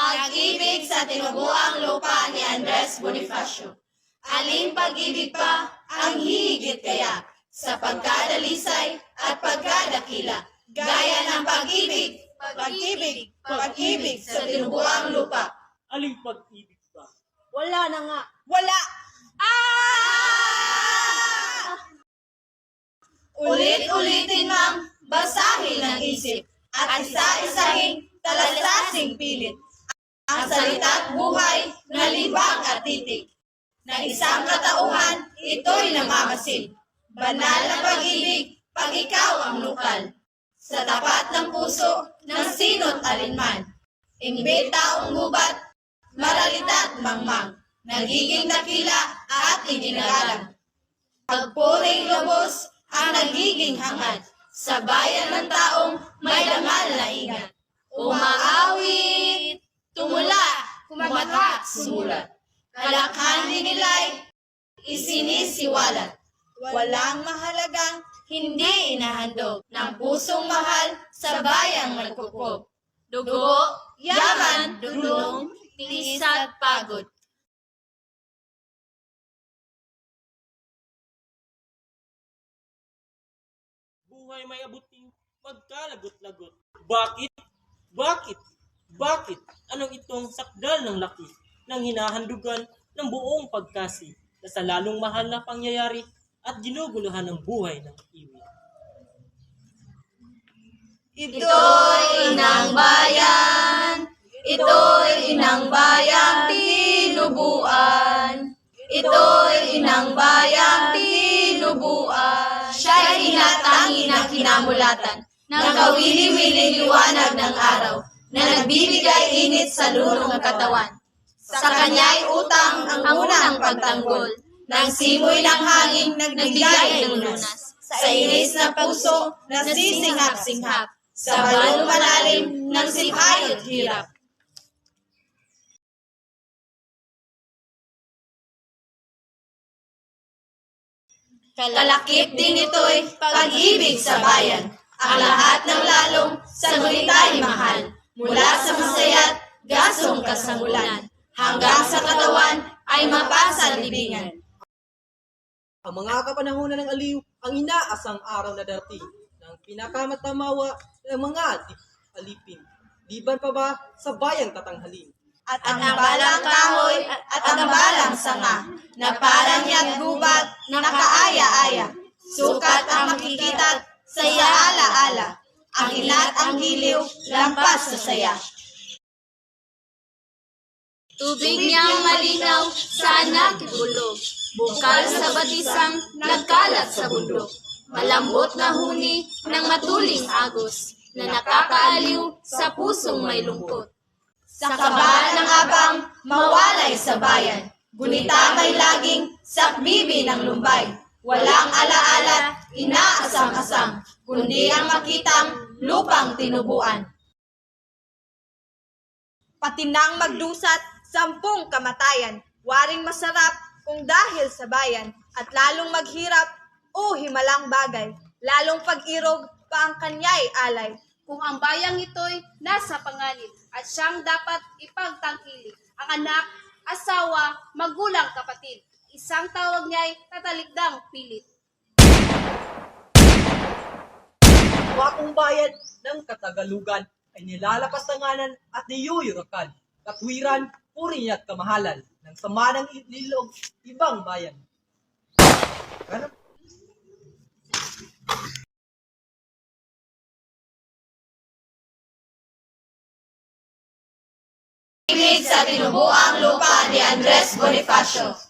Pag-ibig sa tinubuang lupa ni Andres Bonifacio. Aling pag-ibig pa ang hihigit kaya sa pagkadalisay at pagkadakila, gaya ng pag-ibig, pag-ibig, pag-ibig sa tinubuang lupa. Aling pag-ibig ba? Wala na nga. Wala! Ah! Ulit-ulitin mang basahin ang isip at isa-isahin talasasing pilit ang salita't buhay na libang at titik. Na isang katauhan, ito'y namamasid. Banal na pag-ibig, pag ikaw ang lokal. Sa tapat ng puso, ng sino't alinman. Imbit taong gubat, maralita't mangmang. Nagiging dakila at iginagalang. Pagpuring lubos ang nagiging hangad. Sa bayan ng taong may damal na ingat. Umaawit, sumulat. Kalakhan nila'y isinisiwalat. Walang mahalagang hindi inahandog ng pusong mahal sa bayang nagkukup. Dugo, yaman, dulong, tiis at pagod. Buhay may abuting magkalagot-lagot. Bakit? Bakit? Bakit? Anong itong sakdal ng laki ng hinahandugan ng buong pagkasi na sa lalong mahal na pangyayari at ginuguluhan ng buhay ng iwi. Ito'y inang bayan, ito'y inang bayang tinubuan. Ito'y inang bayang tinubuan. Siya'y inatangi ng kinamulatan, ng kawili-wiling liwanag ng araw, na nagbibigay init sa lunong katawan. Sa kanya'y utang ang unang pagtanggol, ng simoy ng hangin nagbigay ng lunas. Sa inis na puso na sisinghap-singhap, sa balong malalim ng sipayot hirap. Kalakip din ito'y pag-ibig sa bayan. Ang lahat ng lalong sa gulitay mahal. Mula sa masaya't gasong kasangulan. Hanggang sa katawan ay mapasa libingan. Ang mga kapanahonan ng aliw ang inaasang araw na darating ng pinakamatamawa ng mga alipin. Liban pa ba sa bayang tatanghalin? At ang balang kahoy at ang balang sanga na parang yat gubat na nakaaya-aya. Sukat ang makikita sa ala-ala. Ang ilat ang giliw, lampas sa saya. Tubig niyang malinaw, sana kibulog. Bukal sa batisang nagkalat sa bundok. Malambot na huni ng matuling agos na nakakaaliw sa pusong may lungkot. Sa kaba ng abang, mawalay sa bayan. Gunita may laging sakbibi ng lumbay. Walang alaala, inaasang-asang, kundi ang makitang lupang tinubuan. Pati nang magdusat, sampung kamatayan. Waring masarap kung dahil sa bayan. At lalong maghirap, o himalang bagay. Lalong pag-irog pa ang kanya'y alay. Kung ang bayang ito'y nasa panganib at siyang dapat ipagtangkilik, ang anak, asawa, magulang, kapatid. Isang tawag niya'y tatalikdang pilit. Wakong bayan ng Katagalugan ay nilalapas tanganan at niyuyurakan. Katwiran, puri at kamahalan ng sama ng ilog ibang bayan. Ganun. Ibig sa tinubuang lupa ni Andres Bonifacio.